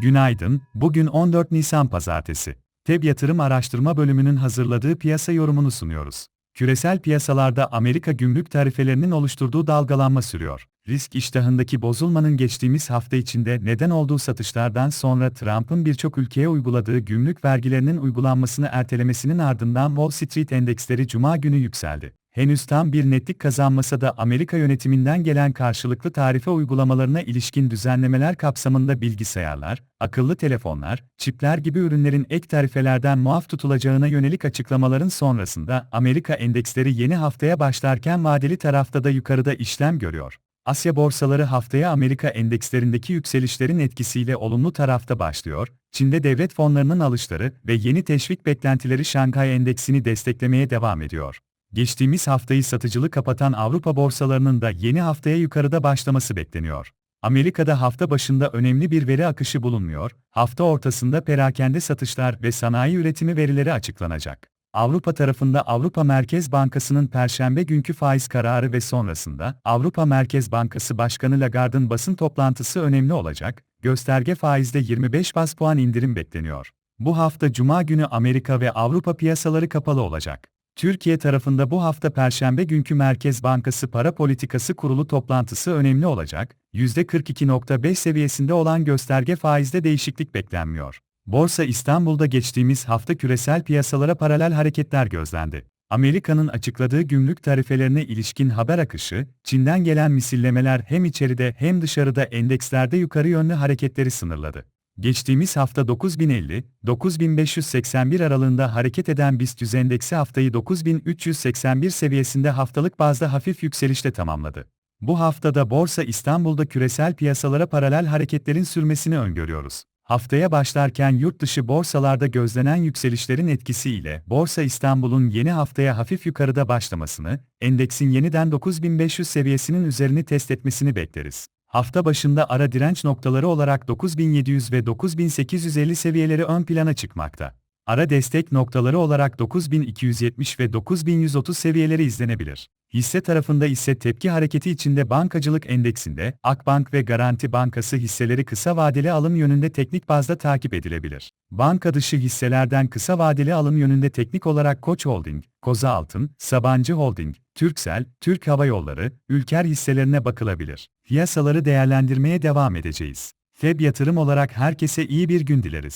Günaydın, bugün 14 Nisan Pazartesi. TEB Yatırım Araştırma Bölümünün hazırladığı piyasa yorumunu sunuyoruz. Küresel piyasalarda Amerika gümrük tarifelerinin oluşturduğu dalgalanma sürüyor. Risk iştahındaki bozulmanın geçtiğimiz hafta içinde neden olduğu satışlardan sonra Trump'ın birçok ülkeye uyguladığı gümrük vergilerinin uygulanmasını ertelemesinin ardından Wall Street endeksleri cuma günü yükseldi. Henüz tam bir netlik kazanmasa da Amerika yönetiminden gelen karşılıklı tarife uygulamalarına ilişkin düzenlemeler kapsamında bilgisayarlar, akıllı telefonlar, çipler gibi ürünlerin ek tarifelerden muaf tutulacağına yönelik açıklamaların sonrasında Amerika endeksleri yeni haftaya başlarken vadeli tarafta da yukarıda işlem görüyor. Asya borsaları haftaya Amerika endekslerindeki yükselişlerin etkisiyle olumlu tarafta başlıyor, Çin'de devlet fonlarının alışları ve yeni teşvik beklentileri Şanghay endeksini desteklemeye devam ediyor. Geçtiğimiz haftayı satıcılı kapatan Avrupa borsalarının da yeni haftaya yukarıda başlaması bekleniyor. Amerika'da hafta başında önemli bir veri akışı bulunmuyor, hafta ortasında perakende satışlar ve sanayi üretimi verileri açıklanacak. Avrupa tarafında Avrupa Merkez Bankası'nın perşembe günkü faiz kararı ve sonrasında Avrupa Merkez Bankası Başkanı Lagarde'ın basın toplantısı önemli olacak, gösterge faizde 25 bas puan indirim bekleniyor. Bu hafta Cuma günü Amerika ve Avrupa piyasaları kapalı olacak. Türkiye tarafında bu hafta Perşembe günkü Merkez Bankası Para Politikası Kurulu toplantısı önemli olacak, %42.5 seviyesinde olan gösterge faizde değişiklik beklenmiyor. Borsa İstanbul'da geçtiğimiz hafta küresel piyasalara paralel hareketler gözlendi. Amerika'nın açıkladığı gümrük tarifelerine ilişkin haber akışı, Çin'den gelen misillemeler hem içeride hem dışarıda endekslerde yukarı yönlü hareketleri sınırladı. Geçtiğimiz hafta 9050-9581 aralığında hareket eden BIST endeksi haftayı 9381 seviyesinde haftalık bazda hafif yükselişle tamamladı. Bu haftada Borsa İstanbul'da küresel piyasalara paralel hareketlerin sürmesini öngörüyoruz. Haftaya başlarken yurt dışı borsalarda gözlenen yükselişlerin etkisiyle Borsa İstanbul'un yeni haftaya hafif yukarıda başlamasını, endeksin yeniden 9500 seviyesinin üzerini test etmesini bekleriz. Hafta başında ara direnç noktaları olarak 9700 ve 9850 seviyeleri ön plana çıkmakta. Ara destek noktaları olarak 9270 ve 9130 seviyeleri izlenebilir. Hisse tarafında ise tepki hareketi içinde bankacılık endeksinde Akbank ve Garanti Bankası hisseleri kısa vadeli alım yönünde teknik bazda takip edilebilir. Banka dışı hisselerden kısa vadeli alım yönünde teknik olarak Koç Holding, Koza Altın, Sabancı Holding, Türksel, Türk Hava Yolları, Ülker hisselerine bakılabilir. Piyasaları değerlendirmeye devam edeceğiz. Feb yatırım olarak herkese iyi bir gün dileriz.